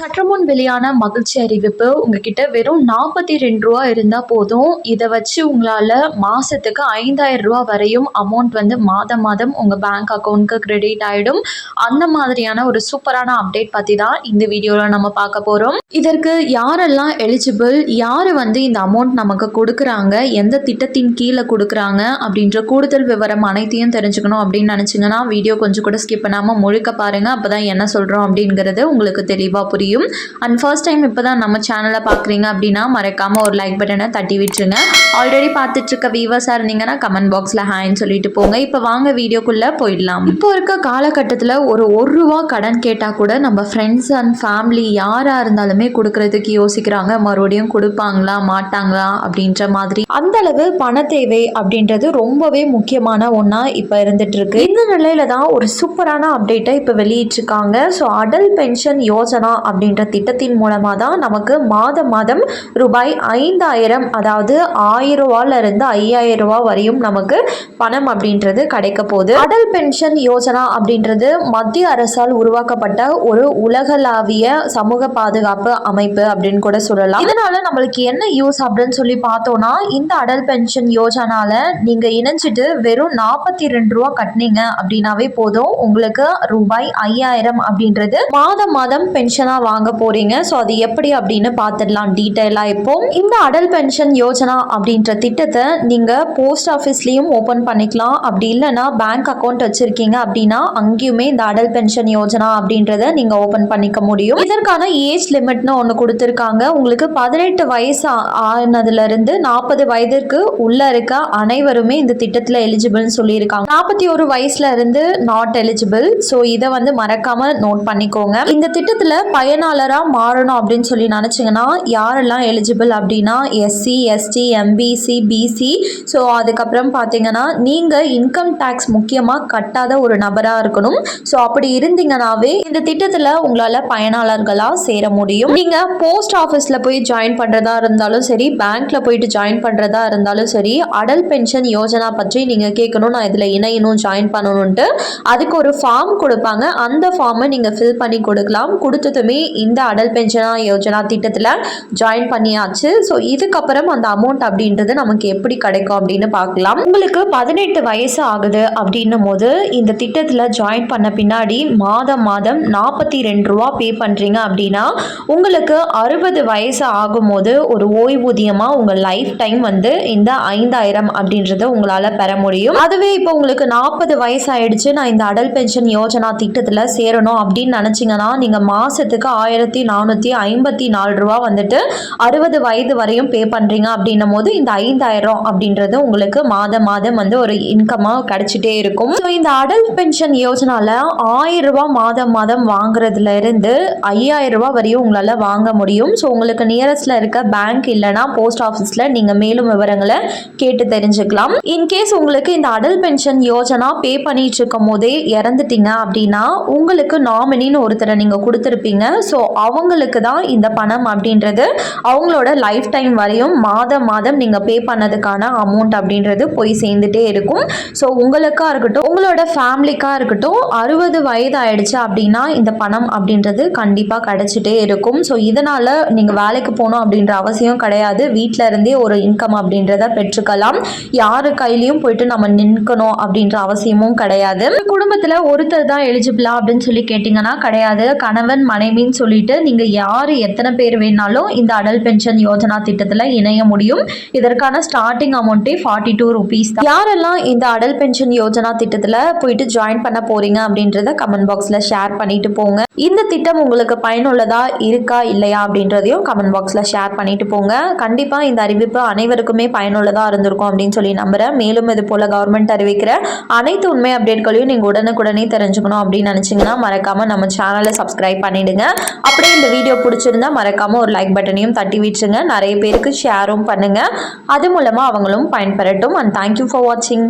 சற்றுமுன் வெளியான மகிழ்ச்சி அறிவிப்பு உங்ககிட்ட வெறும் நாற்பத்தி ரெண்டு ரூபா இருந்தால் போதும். இதை வச்சு உங்களால் மாதத்துக்கு ஐந்தாயிரம் ரூபா வரையும் அமௌண்ட் வந்து மாதம் மாதம் உங்கள் பேங்க் அக்கௌண்ட்க்கு கிரெடிட் ஆகிடும் அந்த மாதிரியான ஒரு சூப்பரான அப்டேட் பற்றி தான் இந்த வீடியோவில் நம்ம பார்க்க போகிறோம் இதற்கு யாரெல்லாம் எலிஜிபிள் யார் வந்து இந்த அமௌண்ட் நமக்கு கொடுக்குறாங்க எந்த திட்டத்தின் கீழே கொடுக்குறாங்க அப்படின்ற கூடுதல் விவரம் அனைத்தையும் தெரிஞ்சுக்கணும் அப்படின்னு நினச்சிங்கன்னா வீடியோ கொஞ்சம் கூட ஸ்கிப் பண்ணாமல் முழுக்க பாருங்கள் அப்போ தான் என்ன சொல்கிறோம் அப்படிங்கிறது உங்களுக்கு தெளிவாக புரியும். அண்ட் ஃபர்ஸ்ட் டைம் இப்போ தான் நம்ம சேனலை பார்க்குறீங்க அப்படின்னா மறக்காமல் ஒரு லைக் பட்டனை தட்டி விட்டுருங்க. ஆல்ரெடி பார்த்துட்ருக்க வீவர்ஸாக வியூவர்ஸாக இருந்தீங்கன்னா கமெண்ட் பாக்ஸில் ஹாய்ன்னு சொல்லிட்டு போங்க. இப்போ வாங்க வீடியோக்குள்ளே போயிடலாம். இப்போ இருக்க காலகட்டத்தில் ஒரு ஒரு ரூபா கடன் கேட்டால் கூட நம்ம ஃப்ரெண்ட்ஸ் அண்ட் ஃபேமிலி யாராக இருந்தாலுமே கொடுக்கறதுக்கு யோசிக்கிறாங்க. மறுபடியும் கொடுப்பாங்களா மாட்டாங்களா அப்படின்ற மாதிரி. அந்த அளவு பண தேவை அப்படின்றது ரொம்பவே முக்கியமான ஒன்றா இப்போ இருந்துட்டுருக்கு இந்த நிலையில தான் ஒரு சூப்பரான அப்டேட்டை இப்போ வெளியிட்டிருக்காங்க ஸோ அடல் பென்ஷன் யோஜனா அப்படின்ற திட்டத்தின் மூலமாக தான் நமக்கு மாத மாதம் ரூபாய் ஐந்தாயிரம் அதாவது ஆயிரம் இருந்து ஐயாயிரம் ரூபா வரையும் நமக்கு பணம் அப்படின்றது கிடைக்க போகுது. அடல் பென்ஷன் யோஜனா அப்படின்றது மத்திய அரசால் உருவாக்கப்பட்ட ஒரு உலகளாவிய சமூக பாதுகாப்பு அமைப்பு அப்படின்னு கூட சொல்லலாம். இதனால நம்மளுக்கு என்ன யூஸ் அப்படின்னு சொல்லி பார்த்தோம்னா இந்த அடல் பென்ஷன் யோஜனால நீங்க இணைஞ்சிட்டு வெறும் நாற்பத்தி ரெண்டு ரூபா கட்டினீங்க அப்படின்னாவே போதும். உங்களுக்கு ரூபாய் ஐயாயிரம் அப்படின்றது மாதம் மாதம் பென்ஷனா வாங்க போறீங்க. ஸோ அது எப்படி அப்படின்னு பார்த்துடலாம் டீட்டெயிலா இப்போ. இந்த அடல் பென்ஷன் யோஜனா அப்படின்ற திட்டத்தை நீங்க போஸ்ட் ஆஃபீஸ்லயும் ஓபன் பண்ணிக்கலாம். அப்படி இல்லைன்னா பேங்க் அக்கௌண்ட் வச்சிருக்கீங்க அப்படின்னா அங்கேயுமே இந்த அடல் பென்ஷன் யோஜனா அப்படின்றத நீங்க ஓபன் பண்ணிக்க முடியும். இதற்கான ஏஜ் லிமிட்னு ஒன்று கொடுத்துருக்காங்க. உங்களுக்கு பதினெட்டு வயசு ஆ- ஆனதுல இருந்து நாற்பது வயதிற்கு உள்ள இருக்க அனைவருமே இந்த திட்டத்தில் எலிஜிபிள்னு சொல்லியிருக்காங்க. நாற்பத்தி ஒரு வயசுல இருந்து நாட் எலிஜிபிள் ஸோ இதை வந்து மறக்காம நோட் பண்ணிக்கோங்க. இந்த திட்டத்தில் பயனாளராக மாறணும் அப்படின்னு சொல்லி நினச்சிங்கன்னா யாரெல்லாம் எலிஜிபிள் அப்படின்னா SC ST MBC BC so அதுக்கப்புறம் பார்த்தீங்கன்னா நீங்கள் இன்கம் டேக்ஸ் முக்கியமாக கட்டாத ஒரு நபராக இருக்கணும். ஸோ அப்படி இருந்தீங்கன்னாவே இந்த திட்டத்தில் உங்களால் பயனாளர்களாக சேர முடியும். நீங்கள் போஸ்ட் ஆஃபீஸில் போய் ஜாயின் பண்ணுறதா இருந்தாலும் சரி பேங்க்கில் போயிட்டு ஜாயின் பண்ணுறதா இருந்தாலும் சரி அடல் பென்ஷன் யோஜனா பற்றி நீங்கள் கேட்கணும் நான் இதில் இணையணும் ஜாயின் பண்ணணுன்ட்டு அதுக்கு ஒரு ஃபார்ம் கொடுப்பாங்க. அந்த ஃபார்மை நீங்கள் ஃபில் பண்ணி கொடுக்கலாம். கொடுத்ததுமே இந்த அடல் பென்ஷனா யோஜனா திட்டத்தில் ஜாயின் பண்ணியாச்சு. ஸோ இதுக்கப்புறம் அந்த அமௌண்ட் அப்படின்றது நமக்கு எப்படி கிடைக்கும் அப்படின்னு பார்க்கலாம். உங்களுக்கு பதினெட்டு வயசு ஆகுது அப்படின்னும் போது இந்த திட்டத்தில் ஜாயின் பண்ண பின்னாடி மாதம் மாதம் நாற்பத்தி ரெண்டு ரூபா பே பண்ணுறீங்க அப்படின்னா உங்களுக்கு அறுபது வயசு ஆகும்போது ஒரு ஓய்வூதியமாக உங்கள் லைஃப் டைம் வந்து இந்த ஐந்தாயிரம் அப்படின்றத உங்களால் பெற முடியும். அதுவே இப்போ உங்களுக்கு நாற்பது வயசு ஆயிடுச்சு நான் இந்த அடல் பென்ஷன் யோஜனா திட்டத்தில் சேரணும் அப்படின்னு நினச்சிங்கன்னா நீங்கள் மாதத்துக்கு ஆயிரத்தி நானூற்றி ஐம்பத்தி நாலு ரூபா வந்துட்டு அறுபது வயது வரையும் பே பண்ணுறீங்க அப்படின்னும் போது இந்த ஐந்தாயிரம் அப்படின்றது உங்களுக்கு மாதம் மாதம் வந்து ஒரு இன்கமாக கிடைச்சிட்டே இருக்கும். ஸோ இந்த அடல் பென்ஷன் யோஜனாவில் ஆயிரம் ரூபா மாதம் மாதம் வாங்குறதுலேருந்து ஐயாயிரம் ரூபா வரையும் உங்களால் வாங்க முடியும். ஸோ உங்களுக்கு நியரஸ்ட்ல இருக்க பேங்க் இல்லைனா போஸ்ட் ஆஃபீஸில் நீங்கள் மேலும் விவரங்களை கேட்டு தெரிஞ்சுக்கலாம். இன்கேஸ் உங்களுக்கு இந்த அடல் பென்ஷன் யோஜனா பே பண்ணிட்டு இருக்கும் போதே இறந்துட்டீங்க அப்படின்னா உங்களுக்கு நாமினின்னு ஒருத்தரை நீங்கள் கொடுத்துருப்பீங்க. ஸோ அவங்களுக்கு தான் இந்த பணம் அப்படின்றது. அவங்களோட லைஃப் டைம் வரையும் மாதம் மாதம் நீங்கள் பே பண்ணதுக்கான அமௌண்ட் அப்படின்றது போய் சேர்ந்துட்டே இருக்கும். ஸோ உங்களுக்காக இருக்கட்டும் உங்களோட ஃபேமிலிக்காக இருக்கட்டும் அறுபது வயது ஆயிடுச்சு அப்படின்னா இந்த பணம் அப்படின்றது கண்டிப்பாக கிடச்சிட்டே இருக்கும். ஸோ இதனால் நீங்கள் வேலைக்கு போகணும் அப்படின்ற அவசியம் கிடையாது. வீட்டில் இருந்தே ஒரு இன்கம் அப்படின்றத பெற்றுக்கலாம். யார் கையிலையும் போயிட்டு நம்ம நிற்கணும் அப்படின்ற அவசியமும் கிடையாது. குடும்பத்தில் ஒருத்தர் தான் எலிஜிபிளா அப்படின்னு சொல்லி கேட்டிங்கன்னா கிடையாது. கணவன் மனைவி அப்படின்னு சொல்லிட்டு நீங்கள் யார் எத்தனை பேர் வேணாலும் இந்த அடல் பென்ஷன் யோஜனா திட்டத்தில் இணைய முடியும். இதற்கான ஸ்டார்டிங் அமௌண்ட்டே ஃபார்ட்டி டூ ருபீஸ் தான். யாரெல்லாம் இந்த அடல் பென்ஷன் யோஜனா திட்டத்தில் போயிட்டு ஜாயின் பண்ண போறீங்க அப்படின்றத கமெண்ட் பாக்ஸில் ஷேர் பண்ணிட்டு போங்க. இந்த திட்டம் உங்களுக்கு பயனுள்ளதா இருக்கா இல்லையா அப்படின்றதையும் கமெண்ட் பாக்ஸில் ஷேர் பண்ணிட்டு போங்க. கண்டிப்பாக இந்த அறிவிப்பு அனைவருக்குமே பயனுள்ளதாக இருந்திருக்கும் அப்படின்னு சொல்லி நம்புறேன். மேலும் இது போல கவர்மெண்ட் அறிவிக்கிற அனைத்து உண்மை அப்டேட்களையும் நீங்கள் உடனுக்குடனே தெரிஞ்சுக்கணும் அப்படின்னு நினச்சிங்கன்னா மறக்காம நம்ம சேனலை சப்ஸ்கிரைப் பண்ணிடுங்க. அப்படியே இந்த வீடியோ பிடிச்சிருந்தா மறக்காம ஒரு லைக் பட்டனையும் தட்டி விட்டுருங்க. நிறைய பேருக்கு ஷேரும் பண்ணுங்க. அது மூலமா அவங்களும் பயன்பெறட்டும். அண்ட் தேங்க்யூ ஃபார் வாட்சிங்